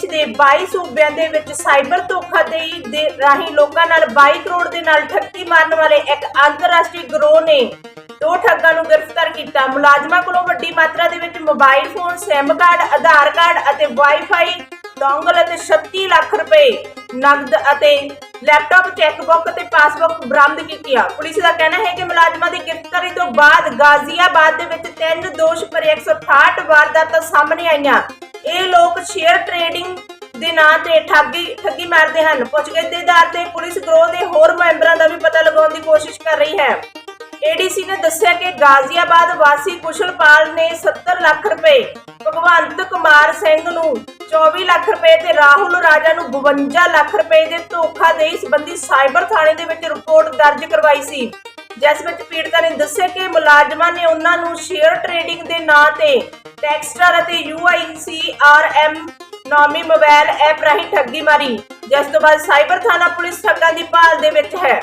ਦੇਸ਼ ਦੇ 22 ਸੂਬਿਆਂ ਦੇ ਵਿੱਚ ਸਾਈਬਰ ਧੋਖਾਧੜੀ ਦੇ ਰਾਹੀਂ ਲੋਕਾਂ ਨਾਲ 22 ਕਰੋੜ ਦੇ ਨਾਲ ਠੱਗੀ ਮਾਰਨ ਵਾਲੇ ਇੱਕ ਅੰਤਰਰਾਸ਼ਟਰੀ ਗਰੋਹ ਨੇ ਦੋ ਠੱਗਾਂ ਨੂੰ ਗ੍ਰਿਫਤਾਰ ਕੀਤਾ। ਮੁਲਾਜ਼ਮਾਂ ਕੋਲੋਂ ਵੱਡੀ ਮਾਤਰਾ ਦੇ ਵਿੱਚ mobile phone sim card, Aadhaar card ਅਤੇ ਵਾਈਫਾਈ ਡੋਂਗਲ ਅਤੇ 36 ਲੱਖ ਰੁਪਏ ਨਗਦ ਅਤੇ ਲੈਪਟਾਪ, ਚੈੱਕਬੁੱਕ ਤੇ ਪਾਸਬੁੱਕ ਬਰਾਮਦ ਕੀਤੀ ਪੁਲਿਸ ਦਾ ਕਹਿਣਾ ਹੈ ਕਿ ਮੁਲਾਜ਼ਮਾਂ ਦੀ ਗ੍ਰਿਫਤਾਰੀ ਤੋਂ ਬਾਅਦ ਗਾਜ਼ੀਆਬਾਦ ਦੇ ਵਿੱਚ ਤਿੰਨ ਦੋਸ਼ ਭਰੇ 168 ਵਾਰਦਾਤਾਂ ਸਾਹਮਣੇ ਆਈਆਂ। ਇਹ ਲੋਕ ਸ਼ੇਅਰ ਟ੍ਰੇਡਿੰਗ ਦੇ ਨਾਂ ਤੇ ਠੱਗੀ ਠੱਗੀ ਮਾਰਦੇ ਹਨ। ਪੁੱਛਗਿੱਛ ਦੇ ਆਧਾਰ ਤੇ ਪੁਲਿਸ ਗਰੋਹ ਦੇ ਹੋਰ ਮੈਂਬਰਾਂ ਦਾ ਵੀ ਪਤਾ ਲਗਾਉਣ ਦੀ ਕੋਸ਼ਿਸ਼ ਕਰ ਰਹੀ ਹੈ। ਏਡੀਸੀ ਨੇ ਦੱਸਿਆ ਕਿ ਗਾਜ਼ੀਆਬਾਦ ਵਾਸੀ ਕੁਸ਼ਲਪਾਲ ਨੇ 70 ਲੱਖ ਰੁਪਏ ਭਗਵੰਤ ਕੁਮਾਰ ਸਿੰਘ ਨੂੰ 24 ਲੱਖ ਰੁਪਏ ਤੇ ਰਾਹੁਲ ਰਾਜਾ ਨੂੰ 52 ਲੱਖ ਰੁਪਏ ਦੇ ਧੋਖਾਧੜੀ ਸੰਬੰਧੀ ਸਾਈਬਰ ਥਾਣੇ ਦੇ ਵਿੱਚ ਰਿਪੋਰਟ ਦਰਜ ਕਰਵਾਈ ਸੀ। ਜਿਸ ਵਿੱਚ ਪੀੜਤਾ ਨੇ ਦੱਸਿਆ ਕਿ ਮੁਲਾਜ਼ਮਾਂ ਨੇ ਉਹਨਾਂ ਨੂੰ ਸ਼ੇਅਰ ਟ੍ਰੇਡਿੰਗ ਦੇ ਨਾਂ ਤੇ ਟੈਕਸਟਰ ਅਤੇ UICRM ਨਾਮੀ ਮੋਬਾਈਲ ਐਪ ਰਾਹੀਂ ਠੱਗੀ ਮਾਰੀ, ਜਿਸ ਤੋਂ ਬਾਅਦ ਸਾਈਬਰ ਥਾਣਾ ਪੁਲਿਸ ਠੱਗਾਂ ਦੀ ਭਾਲ ਦੇ ਵਿੱਚ ਹੈ।